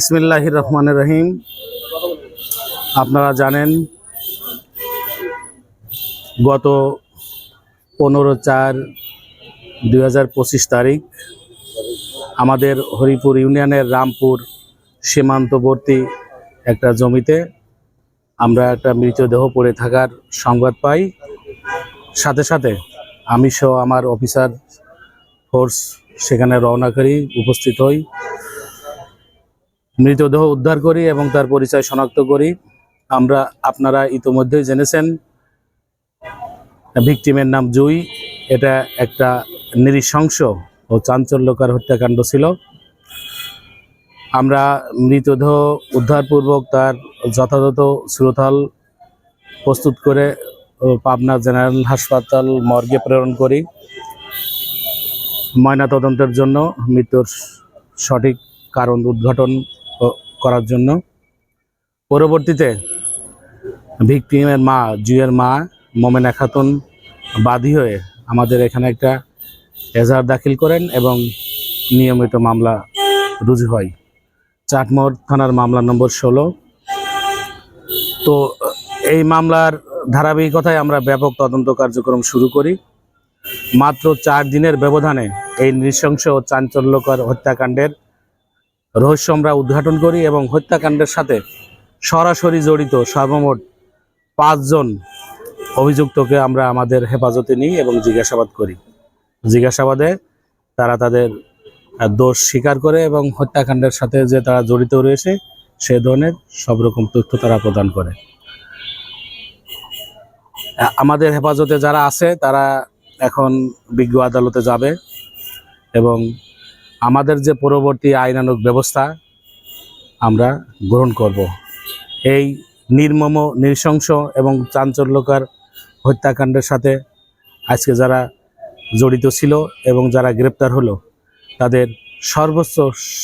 ইসমিল্লাহির রহমান রহিম। আপনারা জানেন, গত পনেরো চার দুই তারিখ আমাদের হরিপুর ইউনিয়নের রামপুর সীমান্তবর্তী একটা জমিতে আমরা একটা মৃতদেহ পড়ে থাকার সংবাদ পাই। সাথে সাথে আমি সহ আমার অফিসার ফোর্স সেখানে রওনা করি, উপস্থিত হই। মৃতদেহ উদ্ধার করি এবং তার পরিচয় শনাক্ত করি। আমরা আপনারা ইতোমধ্যেই জেনেছেন, ভিকটিমের নাম জুই। এটা একটা নৃশংস ও চাঞ্চল্যকার হত্যাকাণ্ড ছিল। আমরা মৃতদেহ উদ্ধারপূর্বক তার যথাযথ শ্রোতাল প্রস্তুত করে পাবনা জেনারেল হাসপাতাল মর্গে প্রেরণ করি। ময়নাতদন্তের জন্য মৃত্যুর সঠিক কারণ উদ্ঘাটন করার জন্য। পরবর্তীতে ভিকটিমের মা, জুয়ের মা, মোমেনা খাতুন বাদী হয়ে আমাদের এখানে একটা এজাহার দাখিল করেন এবং নিয়মিত মামলা রুজু হয়। চাটমোহর থানার মামলা নম্বর ষোলো। তো, এই মামলার ধারাবাহিকতায় আমরা ব্যাপক তদন্ত কার্যক্রম শুরু করি। মাত্র চার দিনের ব্যবধানে এই নৃশংস ও চাঞ্চল্যকর হত্যাকাণ্ডের রহস্য আমরা উদ্ঘাটন করি এবং হত্যাকাণ্ডের সাথে সরাসরি জড়িত সর্বমোট পাঁচজন অভিযুক্তকে আমরা আমাদের হেফাজতে নিই এবং জিজ্ঞাসাবাদ করি। জিজ্ঞাসাবাদে তারা তাদের দোষ স্বীকার করে এবং হত্যাকাণ্ডের সাথে যে তারা জড়িত রয়েছে, সে ধরনের সব রকম তথ্য তারা প্রদান করে। আমাদের হেফাজতে যারা আছে, তারা এখন বিজ্ঞ আদালতে যাবে এবং আমাদের যে পরবর্তী আইনানুগ ব্যবস্থা আমরা গ্রহণ করব। এই নির্মম, নৃশংস এবং চাঞ্চল্যকার হত্যাকাণ্ডের সাথে আজকে যারা জড়িত ছিল এবং যারা গ্রেপ্তার হলো, তাদের সর্বোচ্চ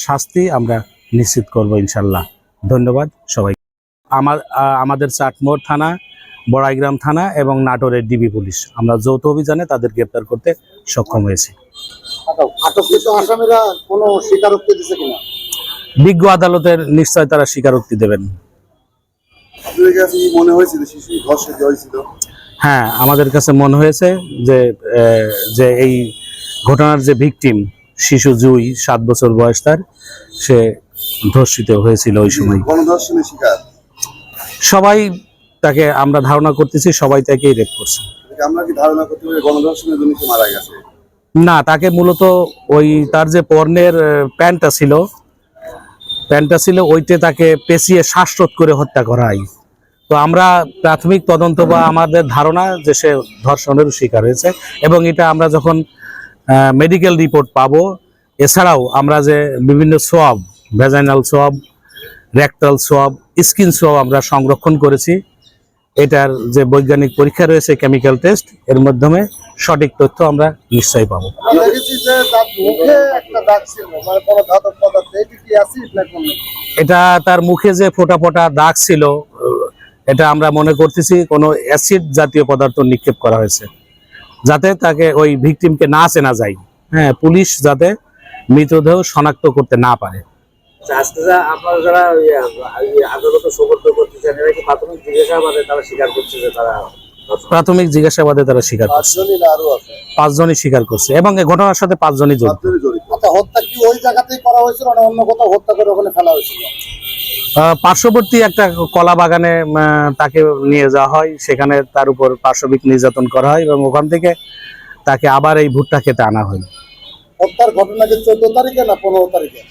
শাস্তি আমরা নিশ্চিত করব ইনশাল্লাহ ধন্যবাদ সবাই। আমার, আমাদের চাটমোড় থানা, বড়াইগ্রাম থানা এবং নাটোরের ডিবি পুলিশ। আমরা যৌথ অভিযানে তাদের গ্রেপ্তার করতে সক্ষম হয়েছি। আটককৃত আসামিরা কোনো স্বীকারোক্তি দিছে কিনা? বিজ্ঞ আদালতের নিশ্চয় তারা স্বীকারোক্তি দেবেন। আপনাদের কাছে কি মনে হয়েছিল শিশু হয়েছিল হ্যাঁ আমাদের কাছে মনে হয়েছে যে যে এই ঘটনার যে ভিকটিম শিশু জুই সাত বছর বয়স তার সে ধর্ষিত হয়েছিল ওই সময়। গণধর্ষণের শিকার? সবাই তাকে আমরা ধারণা করতেছি সবাই তাকেই রেপ করছে। আমরা কি ধারণা করতে পারি? গণধর্ষণের জন্য মারা গেছে? না তাকে মূলত ওই তার যে পর্নের আহ, প্যান্টটা ছিল প্যান্টটা ছিল ওইতে তাকে পেঁচিয়ে শ্বাসরোধ করে হত্যা করা তো আমরা প্রাথমিক তদন্ত বা আমাদের ধারণা যে সে ধর্ষণের শিকার হয়েছে এবং এটা আমরা যখন মেডিকেল রিপোর্ট পাবো এছাড়াও আমরা যে বিভিন্ন swab vaginal swab rectal swab skin swab আমরা সংরক্ষণ করেছি। এটার যে বৈজ্ঞানিক পরীক্ষা রয়েছে কেমিক্যাল টেস্ট এর মাধ্যমে সঠিক তথ্য আমরা নিশ্চয়ই পাবো। মানে কোনো ধাতব পদার্থ এটি তার মুখে যে ফোটা ফোটা দাগ ছিল এটা আমরা মনে করতেছি কোনো অ্যাসিড জাতীয় পদার্থ নিক্ষেপ করা হয়েছে যাতে তাকে ওই ভিকটিমকে না চেনা যায়। হ্যাঁ পুলিশ যাতে মৃতদেহ শনাক্ত করতে না পারে। আজকে যা আপনারা যারা ওই, আহ, এই আদালতে এরা কি প্রাথমিক জিজ্ঞাসাবাদে তারা স্বীকার করছে যে তারা প্রাথমিক জিজ্ঞাসাবাদে তারা স্বীকার করছে। পাঁচজনই না আরও আছে। পাঁচজনই স্বীকার করছে এবং এই ঘটনার সাথে পাঁচজনই জড়িত। আচ্ছা হত্যা কি ওই জায়গাতেই করা হয়েছিল না অন্য কোথাও হত্যা করে ওখানে ফেলা হয়েছিল? আহ, পার্শ্ববর্তী একটা কলা বাগানে তাকে নিয়ে যাওয়া হয়। সেখানে তার উপর পার্শ্ববিক নির্যাতন করা হয় এবং ওখান থেকে তাকে আবার এই ভুট্টা খেতে আনা হয়। হত্যার ঘটনা কি চোদ্দ তারিখে না পনেরো তারিখে?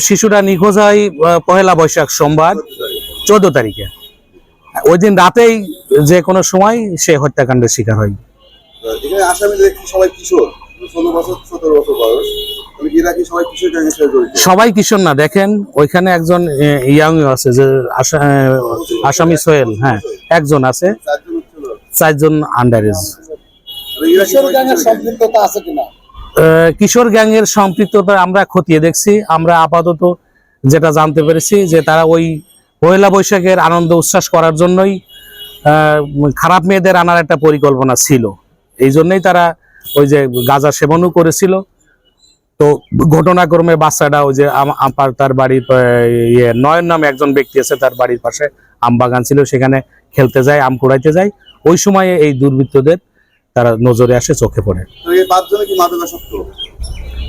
শিশুটা নিখোঁজ হয় পহেলা বৈশাখ সোমবার চোদ্দ তারিখে। ওই দিন রাতেই যে কোনো সময় সে হত্যাকাণ্ডের শিকার হয়। সবাই কিশোর? মানে না দেখেন ওইখানে একজন ইয়াং আছে যে আসা- আসামি সোহেল হ্যাঁ একজন আছে চারজন হচ্ছিল চারজন আন্ডার এজ এরা কি কিশোর আছে কিনা? কিশোর গ্যাংয়ের সম্পৃক্ততা আমরা খতিয়ে দেখছি। আমরা আপাতত যেটা জানতে পেরেছি যে তারা ওই পয়লা বৈশাখের আনন্দ উচ্ছ্বাস করার জন্যই খারাপ মেয়েদের আনার একটা পরিকল্পনা ছিল। এই জন্যই তারা ওই যে গাঁজা সেবনও করেছিল। তো ঘটনাক্রমে বাচ্চাটা ওই যে আম- আপার তার বাড়ির ইয়ে নয়ন নামে একজন ব্যক্তি আছে, তার বাড়ির পাশে আম বাগান ছিল, সেখানে খেলতে যায়, আম কুড়াইতে যায়। ওই সময়ে এই দুর্বৃত্তদের তারা নজরে আসে চোখে পড়ে। তো এই পাঁচজনে কি মাদকাসক্ত?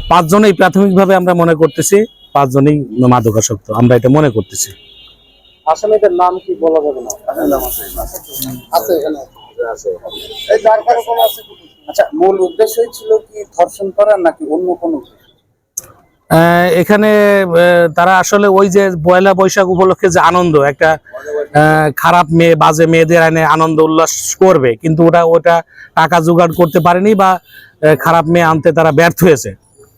পাঁচজনেই প্রাথমিকভাবে আমরা মনে করতেছি পাঁচজনেই মাদকাসক্ত। আমরা এটা মনে করতেছি। আসামিদের নাম কি বলা যাবে না? আছে আছে। এখানে আছে। এই যার কারও কোনো আছে আচ্ছা মূল উদ্দেশ্যই ছিল কি ধর্ষণ করা নাকি অন্য কোনো আহ, এখানে আহ, তারা আসলে ওই যে পয়লা বৈশাখ উপলক্ষে যে আনন্দ একটা খারাপ মেয়ে, বাজে মেয়েদের এনে আনন্দ উল্লাস করবে, কিন্তু ওটা ওটা টাকা জোগাড় করতে পারেনি বা খারাপ মেয়ে আনতে তারা ব্যর্থ হয়েছে।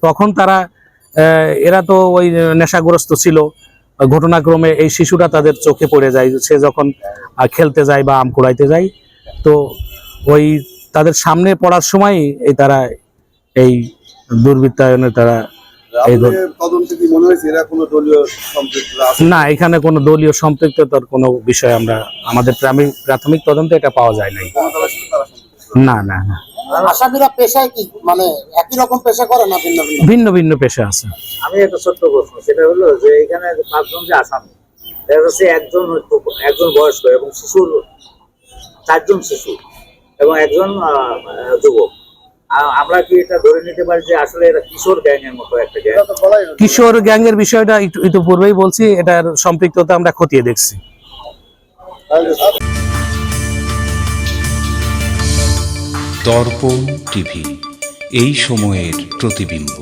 তখন তারা এরা তো ওই নেশাগ্রস্ত ছিল। ঘটনাক্রমে এই শিশুটা তাদের চোখে পড়ে যায়, সে যখন খেলতে যায় বা আম কুড়াইতে যায়, তো ওই তাদের সামনে পড়ার সময় এই তারা এই দুর্বৃত্তায়নে তারা এই ধর- আপনাদের তদন্তে কি মনে হয়েছে? এরা কোনো দলীয় সম্পৃক্ত আছে? না এখানে কোনো দলীয় সম্পৃক্ততার কোনো বিষয় আমরা আমাদের প্রাথমিক তদন্তে এটা পাওয়া যায় নাই। না না না। আসামিরা পেশায় কি? মানে একই রকম পেশা করে না ভিন্ন ভিন্ন? ভিন্ন ভিন্ন পেশা আছে। আমি একটা ছোট্ট প্রশ্ন সেটা হলো যে এখানে পাঁচজন যে আসামি দেখা যাচ্ছে একজন একজন বয়স্ক এবং শিশুর চারজন শিশু এবং একজন যুবক। আমরা কি এটা ধরে নিতে পারি যে আসলে এটা কিশোর গ্যাং এর মতো একটা গ্যাং? কিশোর গ্যাংয়ের বিষয়টা একটু ইতিপূর্বেই বলছি এটার সম্পৃক্ততা আমরা খতিয়ে দেখছি। দর্পণ টিভি এই সময়ের প্রতিবিম্ব।